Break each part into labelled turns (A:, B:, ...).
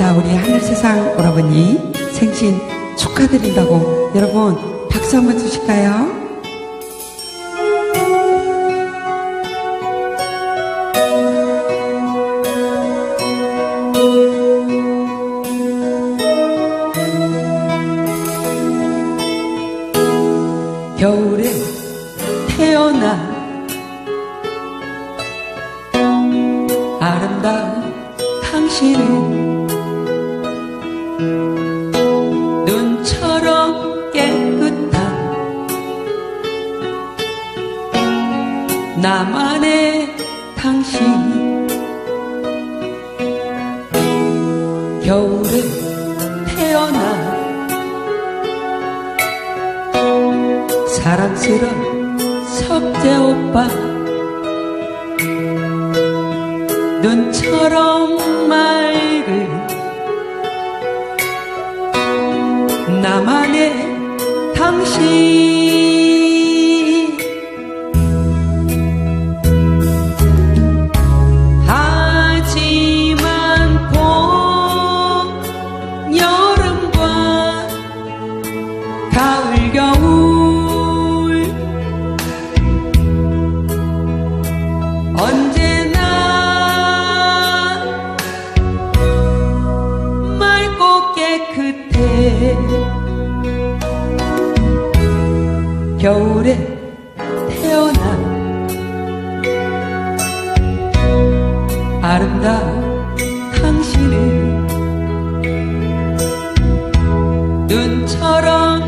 A: 자, 우리 하늘 세상 오라버니 생신 축하드린다고 여러분 박수 한번 주실까요? 겨울에 태어나 아름다운 당신은 겨울에 태어나 사랑스러운 석재 오빠 눈처럼 맑은 나만의 당신 겨울에 태어나 아름다운 당신은 눈처럼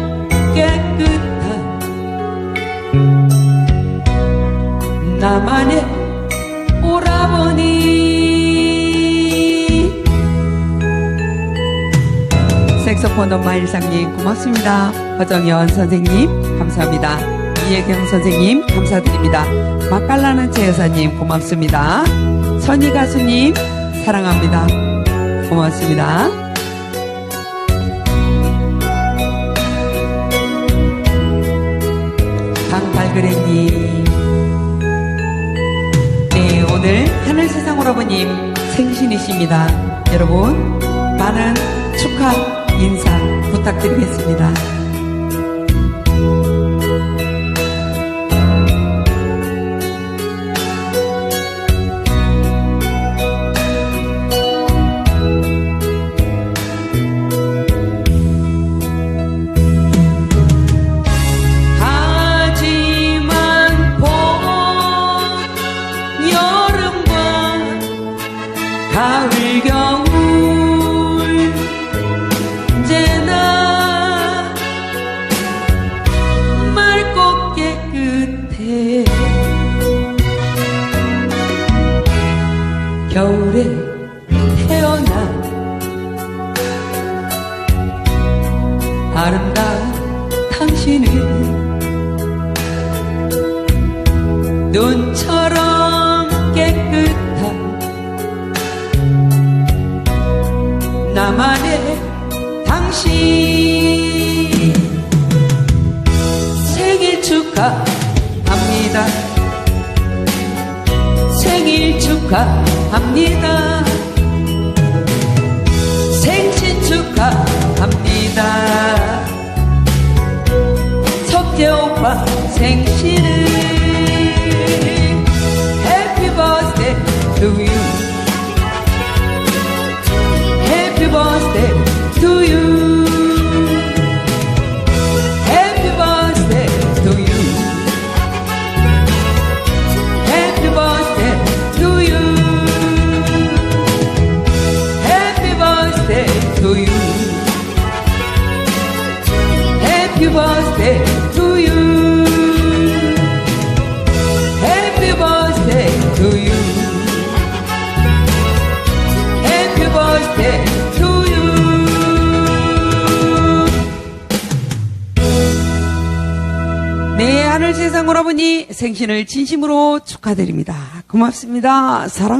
A: 깨끗한 나만의 오라버니. 색소폰 엄마 일상님 고맙습니다. 허정연 선생님 감사합니다. 이혜경 선생님 감사드립니다. 맛깔나는 제 여사님 고맙습니다. 선희 가수님 사랑합니다. 고맙습니다. 강발그레님. 네, 오늘 하늘세상 오라버님 생신이십니다. 여러분, 많은 축하 인사 부탁드리겠습니다. 가을 겨울 언제나 맑고 깨끗해 겨울에 태어나 아름다운 당신은 눈처럼 생일 축하합니다. 생일 축하합니다. 생신 축하합니다. 석재 오빠 생신을 Happy birthday 네, 생신을 진심으로 축하드립니다. 고맙습니다. 사랑합니다.